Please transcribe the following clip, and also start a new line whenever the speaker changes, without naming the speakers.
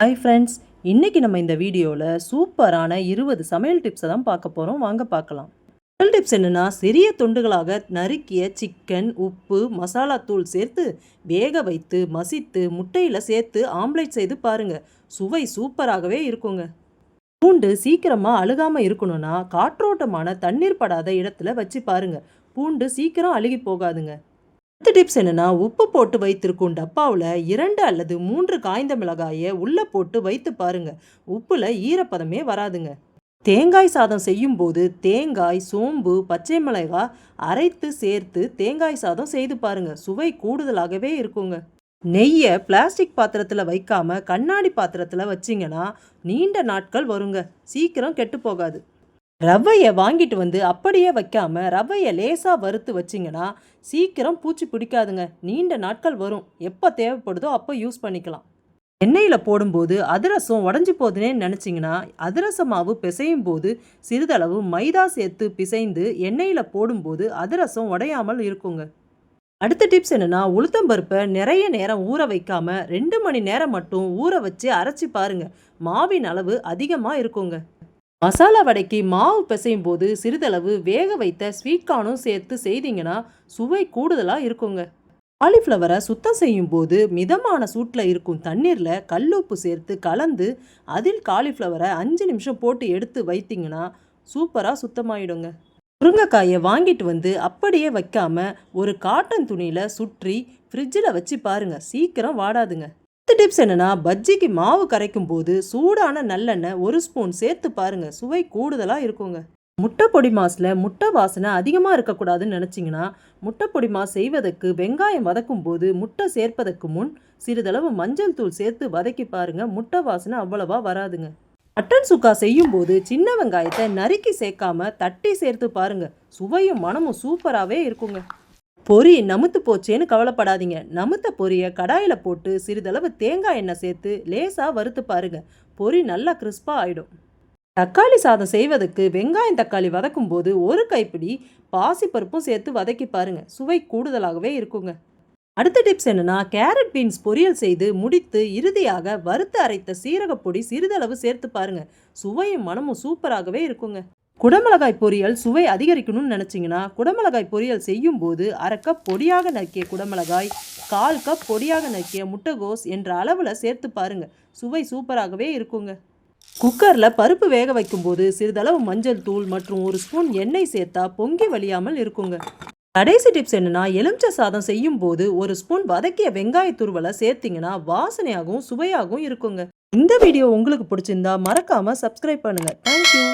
Hi friends இன்றைக்கி நம்ம இந்த வீடியோவில் சூப்பரான இருபது சமையல் டிப்ஸை தான் பார்க்க போகிறோம் வாங்க பார்க்கலாம். முதல் டிப்ஸ் என்னென்னா சிறிய துண்டுகளாக நறுக்கிய சிக்கன் உப்பு மசாலா தூள் சேர்த்து வேக வைத்து மசித்து முட்டையில் சேர்த்து ஆம்லேட் செய்து பாருங்கள் சுவை சூப்பராகவே இருக்குங்க. பூண்டு சீக்கிரமாக அழுகாமல் இருக்கணும்னா காற்றோட்டமான தண்ணீர் படாத இடத்துல வச்சு பாருங்கள் பூண்டு சீக்கிரம் அழுகி போகாதுங்க. அடுத்த டிப்ஸ் என்னன்னா உப்பு போட்டு வைத்திருக்கும் டப்பாவில் இரண்டு அல்லது மூன்று காய்ந்த மிளகாயை உள்ளே போட்டு வைத்து பாருங்கள் உப்பில் ஈரப்பதமே வராதுங்க. தேங்காய் சாதம் செய்யும்போது தேங்காய் சோம்பு பச்சை மிளகாய் அரைத்து சேர்த்து தேங்காய் சாதம் செய்து பாருங்கள் சுவை கூடுதலாகவே இருக்குங்க. நெய்யை பிளாஸ்டிக் பாத்திரத்தில் வைக்காம கண்ணாடி பாத்திரத்தில் வச்சிங்கன்னா நீண்ட நாட்கள் வருங்க. சீக்கிரம் கெட்டு போகாது. ரவையை வாங்கிட்டு வந்து அப்படியே வைக்காம ரவையை லேசாக வறுத்து வச்சிங்கன்னா சீக்கிரம் பூச்சி பிடிக்காதுங்க. நீண்ட நாட்கள் வரும். எப்போ தேவைப்படுதோ அப்போ யூஸ் பண்ணிக்கலாம். எண்ணெயில் போடும்போது அதிரசம் உடஞ்சி போகுதுன்னே நினச்சிங்கன்னா அதிரச மாவு பிசையும் போது சிறிதளவு மைதா சேர்த்து பிசைந்து எண்ணெயில் போடும்போது அதிரசம் உடையாமல் இருக்குங்க. அடுத்த டிப்ஸ் என்னென்னா உளுத்தம்பருப்பை நிறைய நேரம் ஊற வைக்காம ரெண்டு மணி நேரம் மட்டும் ஊற வச்சு அரைச்சி பாருங்கள் மாவின் அளவு அதிகமாக இருக்குங்க. மசாலா வடைக்கு மாவு பிசையும் போது சிறிதளவு வேக வைத்த ஸ்வீட் கார்னும் சேர்த்து செய்தீங்கன்னா சுவை கூடுதலாக இருக்குங்க. காலிஃப்ளவரை சுத்தம் செய்யும் போது மிதமான சூட்டில் இருக்கும் தண்ணீரில் கல்லுப்பு சேர்த்து கலந்து அதில் காலிஃப்ளவரை அஞ்சு நிமிஷம் போட்டு எடுத்து வைத்தீங்கன்னா சூப்பராக சுத்தமாயிடுங்க. முருங்கைக்காயை வாங்கிட்டு வந்து அப்படியே வைக்காம ஒரு காட்டன் துணியில் சுற்றி ஃப்ரிட்ஜில் வச்சு பாருங்கள் சீக்கிரம் வாடாதுங்க. அடுத்த டிப்ஸ் என்னன்னா பஜ்ஜிக்கு மாவு கரைக்கும் போது சூடான நல்லெண்ணெய் ஒரு ஸ்பூன் சேர்த்து பாருங்க. சுவை கூடுதலாக இருக்குங்க. முட்டை பொடி மாஸில் முட்டை வாசனை அதிகமாக இருக்கக்கூடாதுன்னு நினச்சிங்கன்னா முட்டை பொடி மாஸ் செய்வதற்கு வெங்காயம் வதக்கும் போது முட்டை சேர்ப்பதற்கு முன் சிறிதளவு மஞ்சள் தூள் சேர்த்து வதக்கி பாருங்க. முட்டை வாசனை அவ்வளவா வராதுங்க. மட்டன் சுக்கா செய்யும்போது சின்ன வெங்காயத்தை நறுக்கி சேர்க்காம தட்டி சேர்த்து பாருங்க. சுவையும் மனமும் சூப்பராகவே இருக்குங்க. பொரி நமுத்து போச்சேன்னு கவலைப்படாதீங்க. நமுத்த பொரியை கடாயில் போட்டு சிறிதளவு தேங்காய் எண்ணெய் சேர்த்து லேசாக வறுத்து பாருங்க. பொரி நல்லா கிறிஸ்பாக ஆகிடும் தக்காளி சாதம் செய்வதற்கு வெங்காயம் தக்காளி வதக்கும் போது ஒரு கைப்பிடி பாசிப்பருப்பும் சேர்த்து வதக்கி பாருங்க. சுவை கூடுதலாகவே இருக்குங்க. அடுத்த டிப்ஸ் என்னன்னா கேரட் பீன்ஸ் பொரியல் செய்து முடித்து இறுதியாக வறுத்து அரைத்த சீரகப்பொடி சிறிதளவு சேர்த்து பாருங்க. சுவையும் மனமும் சூப்பராகவே இருக்குங்க. குடமிளகாய் பொரியல் சுவை அதிகரிக்கணும்னு நினச்சிங்கன்னா குடமிளகாய் பொரியல் செய்யும் போது அரை கப் பொடியாக நறுக்கிய குடமிளகாய் கால் கப் பொடியாக நறுக்கிய முட்டைகோஸ் என்ற அளவில் சேர்த்து பாருங்க. சுவை சூப்பராகவே இருக்குங்க. குக்கரில் பருப்பு வேக வைக்கும்போது சிறிதளவு மஞ்சள் தூள் மற்றும் ஒரு ஸ்பூன் எண்ணெய் சேர்த்தா பொங்கி வலியாமல் இருக்குங்க. கடைசி டிப்ஸ் என்னென்னா எலுமிச்சை சாதம் செய்யும் போது ஒரு ஸ்பூன் வதக்கிய வெங்காய துருவலை சேர்த்திங்கன்னா வாசனையாகவும் சுவையாகவும் இருக்குங்க. இந்த வீடியோ உங்களுக்கு பிடிச்சிருந்தா மறக்காமல் சப்ஸ்கிரைப் பண்ணுங்கள் தேங்க்யூ